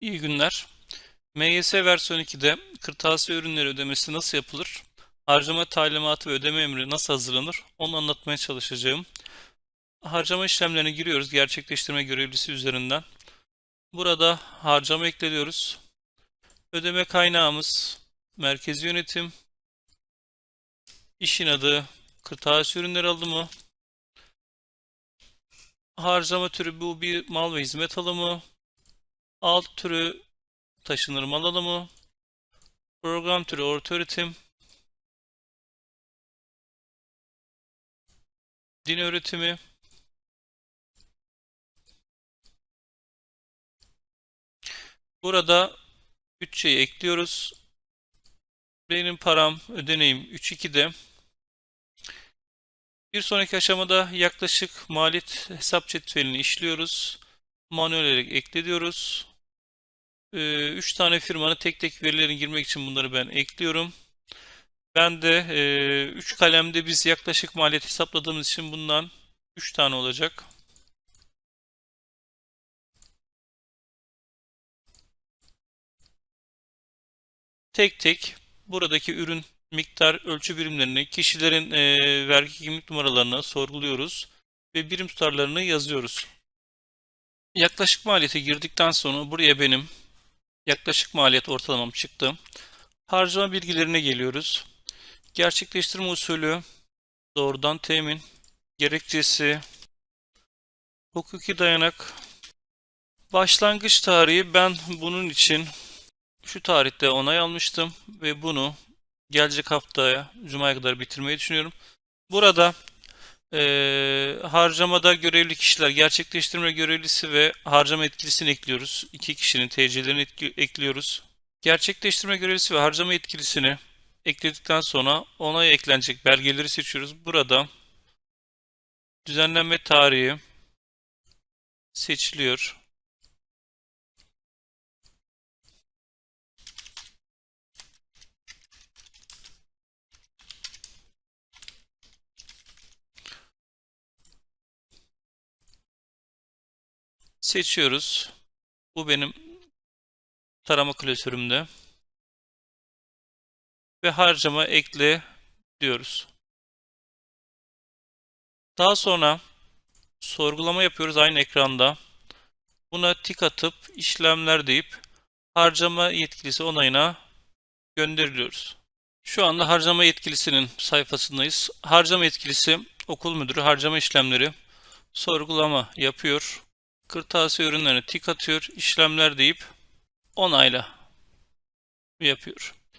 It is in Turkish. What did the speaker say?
İyi günler. MYS versiyon 2'de kırtasiye ürünleri ödemesi nasıl yapılır? Harcama talimatı ve ödeme emri nasıl hazırlanır? Onu anlatmaya çalışacağım. Harcama işlemlerine giriyoruz gerçekleştirme görevlisi üzerinden. Burada harcama ekliyoruz. Ödeme kaynağımız merkezi yönetim. İşin adı kırtasiye ürünleri alımı. Harcama türü bu bir mal ve hizmet alımı. Alt türü taşınır mal alımı. Program türü orta öğretim. Din öğretimi. Burada bütçeyi ekliyoruz. Benim param ödeneğim 3.2'de. Bir sonraki aşamada yaklaşık maliyet hesap cetvelini işliyoruz. Manuel olarak ekliyoruz. 3 tane firmanın tek tek verilerini girmek için bunları ben ekliyorum. Ben de 3 kalemde biz yaklaşık maliyet hesapladığımız için bundan 3 tane olacak. Tek tek buradaki ürün miktar ölçü birimlerini, kişilerin e, vergi kimlik numaralarını sorguluyoruz ve birim tutarlarını yazıyoruz. Yaklaşık maliyete girdikten sonra buraya benim yaklaşık maliyet ortalamam çıktı. Harcama bilgilerine geliyoruz. Gerçekleştirme usulü, doğrudan temin, gerekçesi, hukuki dayanak, başlangıç tarihi ben bunun için şu tarihte onay almıştım ve bunu gelecek haftaya Cuma'ya kadar bitirmeyi düşünüyorum. Burada harcamada görevli kişiler, gerçekleştirme görevlisi ve harcama etkilisini ekliyoruz. İki kişinin TC'lerini ekliyoruz. Gerçekleştirme görevlisi ve harcama etkilisini ekledikten sonra onaya eklenecek belgeleri seçiyoruz. Burada düzenlenme tarihi seçiliyor. Seçiyoruz. Bu benim tarama klasörümde. Ve harcama ekle diyoruz. Daha sonra sorgulama yapıyoruz aynı ekranda. Buna tik atıp işlemler deyip harcama yetkilisi onayına gönderiliyoruz. Şu anda harcama yetkilisinin sayfasındayız. Harcama yetkilisi okul müdürü harcama işlemleri sorgulama yapıyor kırtasiye ürünlerine tik atıyor, işlemler deyip onayla yapıyor.